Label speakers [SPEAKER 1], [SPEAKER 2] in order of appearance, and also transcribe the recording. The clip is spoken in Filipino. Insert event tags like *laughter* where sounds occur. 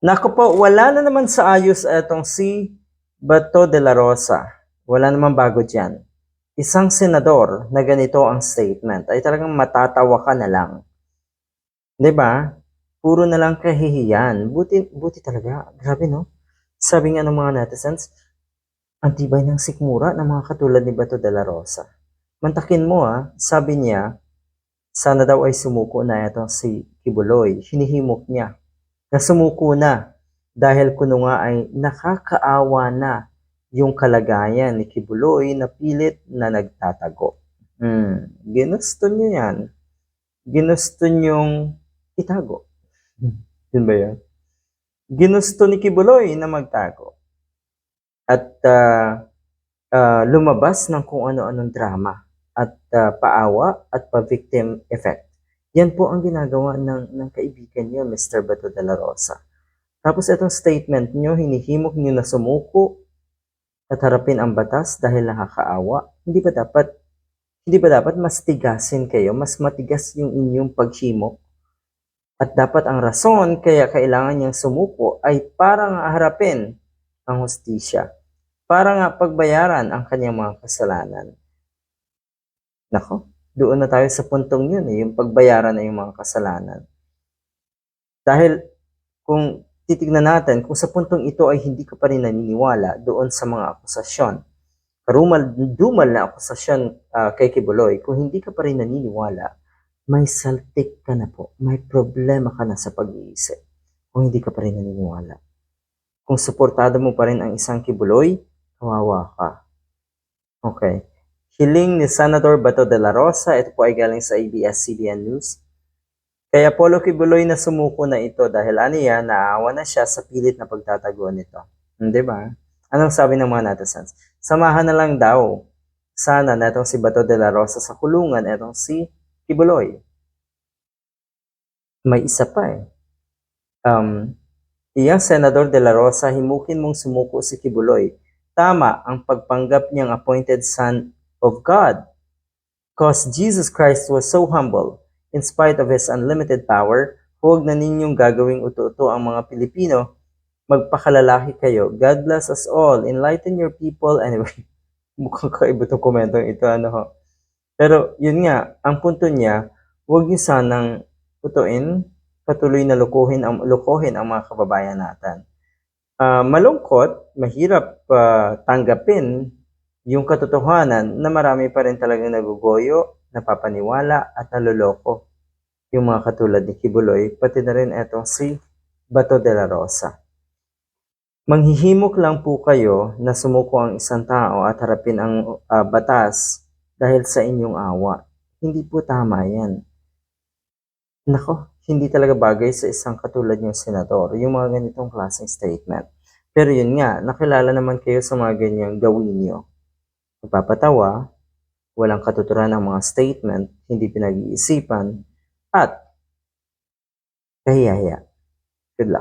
[SPEAKER 1] Naku po, wala na naman sa ayos etong si Bato de la Rosa. Wala naman bago dyan. Isang senador na ganito ang statement ay talagang matatawa ka na lang. ba? Puro na lang kahihiyan. Buti, buti talaga. Grabe no? Sabi nga ng mga netizens, ang tibay ng sikmura ng mga katulad ni Bato de la Rosa. Mantakin mo ah, sabi niya, sana daw ay sumuko na itong si Kibuloy. Hinihimok niya na sumuko na dahil kuno nga ay nakakaawa na yung kalagayan ni Kibuloy na pilit na nagtatago. Hmm, ginusto niyo yan. Ginusto niyong itago. Yun ba yan? Ginusto ni Kibuloy na magtago. At ah, ah, lumabas ng kung ano-anong drama at ah, paawa at pa-victim effect. Yan po ang ginagawa ng, ng kaibigan niyo, Mr. Bato de la Rosa. Tapos itong statement niyo, hinihimok niyo na sumuko at harapin ang batas dahil nakakaawa. Hindi ba dapat hindi ba dapat mas tigasin kayo, mas matigas yung inyong paghimok? At dapat ang rason kaya kailangan niyang sumuko ay para nga harapin ang hustisya. Para nga pagbayaran ang kanyang mga kasalanan. Nako, doon na tayo sa puntong yun, eh, yung pagbayaran na yung mga kasalanan. Dahil kung titignan natin, kung sa puntong ito ay hindi ka pa rin naniniwala doon sa mga akusasyon, karumal, dumal na akusasyon ah, kay Kibuloy, kung hindi ka pa rin naniniwala, may saltik ka na po, may problema ka na sa pag-iisip kung hindi ka pa rin naniniwala. Kung suportado mo pa rin ang isang Kibuloy, kawawa ka. Okay. Hiling ni Senador Bato de la Rosa, ito po ay galing sa ABS-CBN News. Kaya Polo Kibuloy na sumuko na ito dahil ano yan, naawa na siya sa pilit na pagtatago nito. Hindi ba? Anong sabi ng mga netizens? Samahan na lang daw sana na itong si Bato de la Rosa sa kulungan, itong si Kibuloy. May isa pa eh. Um, iyang Senador de la Rosa, himukin mong sumuko si Kibuloy. Tama ang pagpanggap niyang appointed son of God. Cause Jesus Christ was so humble, in spite of His unlimited power, huwag na ninyong gagawing uto-uto ang mga Pilipino. Magpakalalaki kayo. God bless us all. Enlighten your people. *laughs* Anyway, mukhang kaiba itong komentong ito. Ano ho. Pero yun nga, ang punto niya, huwag niyo sanang utuin, patuloy na lukuhin ang, lukuhin ang mga kababayan natin. Ah, malungkot, mahirap ah, tanggapin yung katotohanan na marami pa rin talagang nagugoyo, napapaniwala at naloloko. Yung mga katulad ni Kibuloy, pati na rin etong si Bato de la Rosa. Manghihimok lang po kayo na sumuko ang isang tao at harapin ang ah, batas dahil sa inyong awa. Hindi po tama yan. Nako, hindi talaga bagay sa isang katulad yung senador, yung mga ganitong klaseng statement. Pero yun nga, nakilala naman kayo sa mga ganyang gawin nyo. Magpapatawa, walang katuturan ang mga statement, hindi pinag-iisipan, at kahiyaya.